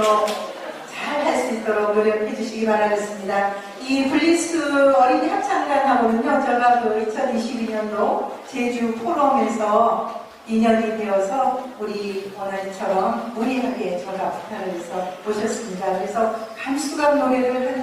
있도록 잘 할 수 있도록 노력해 주시기 바라겠습니다. 이 블리스 어린이 합창단하고는요, 제가 그 2022년도 제주 포럼에서 인연이 되어서 우리 오늘처럼 무리하게 저가 부탁을 해서 모셨습니다. 그래서 감수감 노래를 한